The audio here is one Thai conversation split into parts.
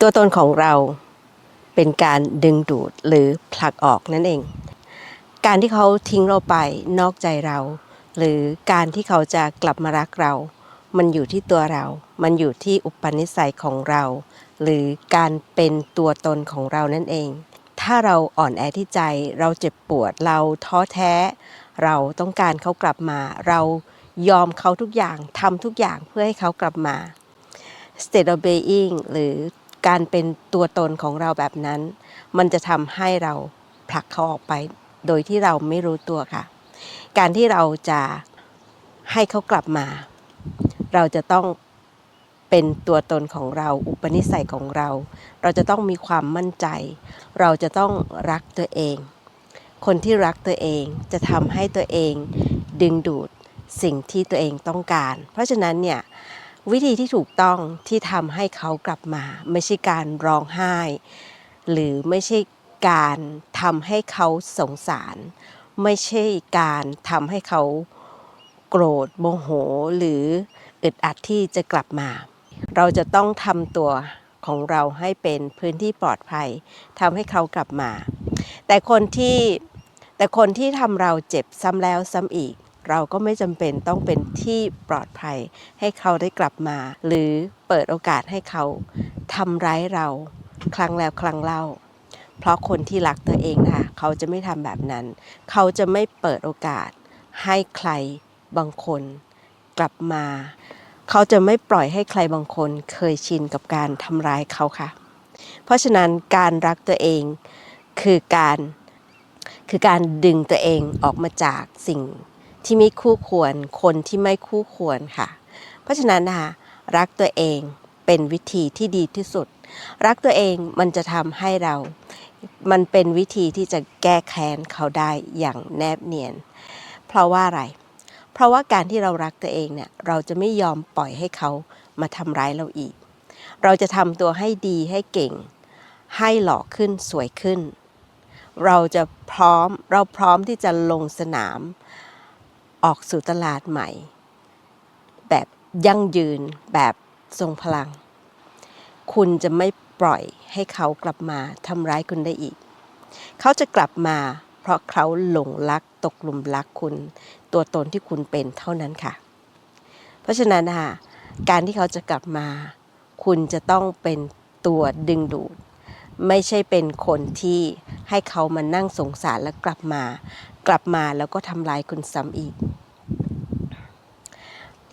ตัวตนของเราเป็นการดึงดูดหรือผลักออกนั่นเอง การที่เขาทิ้งเราไปนอกใจเรา หรือการที่เขาจะกลับมารักเรา มันอยู่ที่ตัวเรา มันอยู่ที่อุปนิสัยของเรา หรือการเป็นตัวตนของเรานั่นเอง ถ้าเราอ่อนแอที่ใจ เราเจ็บปวด เราท้อแท้ เราต้องการเขากลับมา เรายอมเขาทุกอย่างทำทุกอย่างเพื่อให้เขากลับมา state of being หรือ การเป็นตัวตนของเราแบบนั้น มันจะทำให้เราผลักเขาออกไป โดยที่เราไม่รู้ตัวค่ะ การที่เราจะให้เขากลับมา เราจะต้องเป็นตัวตนของเรา อุปนิสัยของเรา เราจะต้องมีความมั่นใจ เราจะต้องรักตัวเอง คนที่รักตัวเองจะทำให้ตัวเองดึงดูดสิ่งที่ตัวเองต้องการ เพราะฉะนั้นเนี่ย วิธีที่ถูกต้องที่ทำให้เขากลับมา ไม่ใช่การร้องไห้ หรือไม่ใช่การทำให้เขาสงสาร ไม่ใช่การทำให้เขาโกรธโมโหหรืออึดอัดที่จะกลับมา เราจะต้องทำตัวของเราให้เป็นพื้นที่ปลอดภัยทำให้เขากลับมา แต่คนที่แต่คนที่ทำเราเจ็บซ้ำแล้วซ้ำอีก เราก็ไม่จำเป็นต้องเป็นที่ปลอดภัยให้เขาได้กลับมา หรือเปิดโอกาสให้เขาทำร้ายเราครั้งแล้วครั้งเล่า เพราะคนที่รักตัวเองนะคะเขาจะไม่ทำแบบนั้น เขาจะไม่เปิดโอกาสให้ใครบางคนกลับมา เขาจะไม่ปล่อยให้ใครบางคนเคยชินกับการทำร้ายเขาค่ะ เพราะฉะนั้นการรักตัวเองคือการคือการดึงตัวเองออกมาจากสิ่ง ที่ไม่คู่ควร คนที่ไม่คู่ควรค่ะ เพราะฉะนั้นนะคะรักตัวเองเป็นวิธีที่ดีที่สุด รักตัวเองมันจะทำให้เรา มันเป็นวิธีที่จะแก้แค้นเขาได้อย่างแนบเนียน เพราะว่าอะไร เพราะว่าการที่เรารักตัวเองเนี่ยเราจะไม่ยอมปล่อยให้เขามาทำร้ายเราอีก เราจะทำตัวให้ดีให้เก่ง ให้หล่อขึ้นสวยขึ้น เราจะพร้อมเราพร้อมที่จะลงสนาม ออกสู่ตลาดใหม่ แบบยั่งยืนแบบทรงพลัง คุณจะไม่ปล่อยให้เขากลับมาทำร้ายคุณได้อีก เขาจะกลับมาเพราะเขาหลงรักตกหลุมรักคุณ ตัวตนที่คุณเป็นเท่านั้นค่ะ เพราะฉะนั้นนะคะการที่เขาจะกลับมา คุณจะต้องเป็นตัวดึงดูด ไม่ใช่เป็นคนที่ให้เขามานั่งสงสารแล้วกลับมา กลับมาแล้วก็ทำลายคุณซ้ำอีก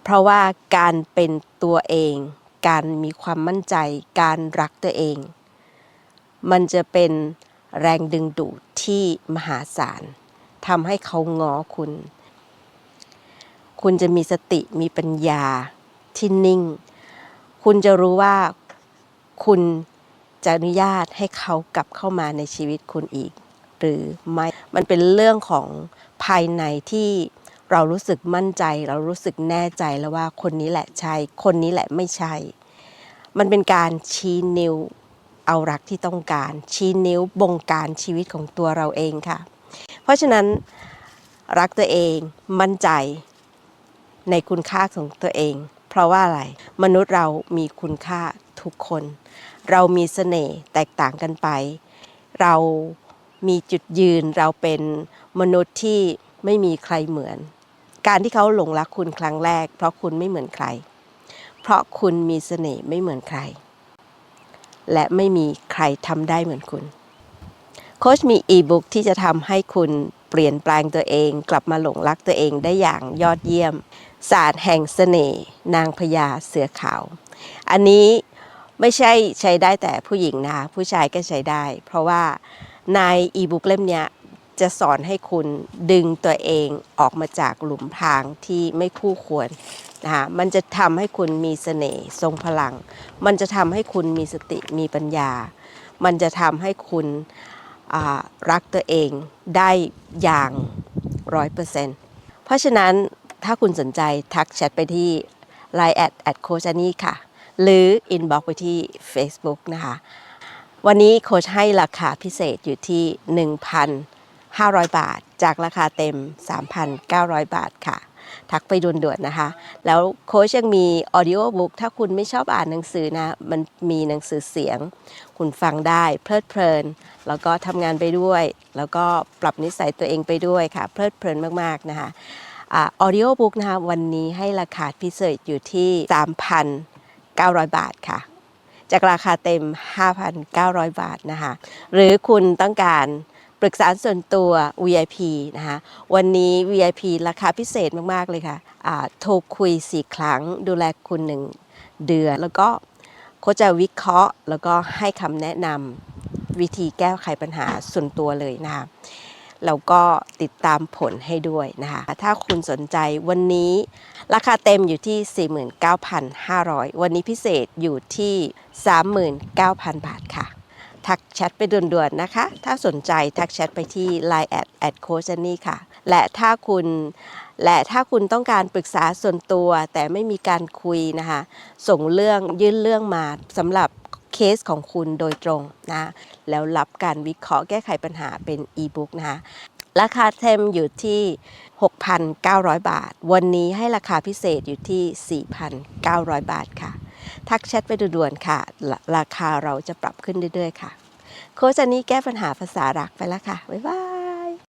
เพราะว่าการเป็นตัวเอง การมีความมั่นใจ การรักตัวเอง มันจะเป็นแรงดึงดูดที่มหาศาลทำให้เขาง้อคุณ คุณจะมีสติมีปัญญาที่นิ่ง คุณจะรู้ว่าคุณจะอนุญาตให้เขากลับเข้ามาในชีวิตคุณอีก หรือไม่มันเป็นเรื่องของภายในที่เรารู้สึกมั่นใจ เรารู้สึกแน่ใจแล้วว่าคนนี้แหละใช่ คนนี้แหละไม่ใช่ มันเป็นการชี้นิ้วเอารักที่ต้องการ ชี้นิ้วบงการชีวิตของตัวเราเองค่ะ เพราะฉะนั้นรักตัวเองมั่นใจในคุณค่าของตัวเอง เพราะว่าอะไรมนุษย์เรามีคุณค่าทุกคน เรามีเสน่ห์แตกต่างกันไป เรา มีจุดยืนเราเป็นมนุษย์ที่ไม่มีใครเหมือน การที่เขาหลงรักคุณครั้งแรก เพราะคุณไม่เหมือนใคร เพราะคุณมีเสน่ห์ไม่เหมือนใคร และไม่มีใครทำได้เหมือนคุณโค้ชมีอีบุ๊กที่จะทำให้คุณเปลี่ยนแปลงตัวเอง กลับมาหลงรักตัวเองได้อย่างยอดเยี่ยม ศาสตร์แห่งเสน่ห์นางพญาเสือขาว อันนี้ไม่ใช่ใช้ได้แต่ผู้หญิงนะคะผู้ชายก็ใช้ได้ เพราะว่า ในอีบุ๊กเล่มเนี้ยจะสอนให้คุณดึงตัวเองออกมาจากหลุมพรางที่ไม่คู่ควรนะคะมันจะทำให้คุณมีเสน่ห์ทรงพลัง มันจะทำให้คุณมีสติมีปัญญา มันจะทำให้คุณรักตัวเองได้อย่างร้อยเปอร์เซ็นต์เพราะฉะนั้นถ้าคุณสนใจทักแชทไปที่ Line แอดแอดโคชานี่ค่ะ หรือ inbox ไปที่ Facebook นะคะ วันนี้โค้ชให้ราคาพิเศษอยู่ที่ 1,500 บาท จากราคาเต็ม 3,900 บาทค่ะ ทักไปด่วนๆนะคะ แล้วโค้ชยังมีออดิโอบุ๊กถ้าคุณไม่ชอบอ่านหนังสือนะ มันมีหนังสือเสียง คุณฟังได้เพลิดเพลิน แล้วก็ทำงานไปด้วย แล้วก็ปรับนิสัยตัวเองไปด้วยค่ะ เพลิดเพลินมากๆนะคะออดิโอบุ๊กนะคะวันนี้ให้ราคาพิเศษอยู่ที่ 3,900 บาทค่ะ จากราคาเต็ม 5,900 บาทนะคะ หรือคุณต้องการปรึกษาส่วนตัว VIP นะคะวันนี้ VIP ราคาพิเศษมากๆเลยค่ะอ่าโทรคุย 4 ครั้ง ดูแลคุณ 1 เดือน แล้วก็เขาจะวิเคราะห์ แล้วก็ให้คำแนะนำวิธีแก้ไขปัญหาส่วนตัวเลยนะคะ แล้วก็ติดตามผลให้ด้วยนะคะ ถ้าคุณสนใจวันนี้ราคาเต็มอยู่ที่ 49,500 วันนี้พิเศษอยู่ที่ 39,000 บาทค่ะ ทักแชทไปด่วนๆนะคะ ถ้าสนใจทักแชทไปที่ Line แอดแอดโคชนี่ค่ะ และถ้าคุณและถ้าคุณต้องการปรึกษาส่วนตัวแต่ไม่มีการคุยนะคะ ส่งเรื่องยื่นเรื่องมาสำหรับ เคสของคุณโดยตรงนะแล้วรับการวิเคราะห์แก้ไขปัญหาเป็นอีบุ๊กนะคะราคาเต็มอยู่ที่ 6,900 บาท วันนี้ให้ราคาพิเศษอยู่ที่ 4,900 บาทค่ะ ทักแชทไปด่วนๆค่ะ ราคาเราจะปรับขึ้นเรื่อยๆค่ะ โค้ชอันนี้แก้ปัญหาภาษารักไปแล้วค่ะ บ๊ายบาย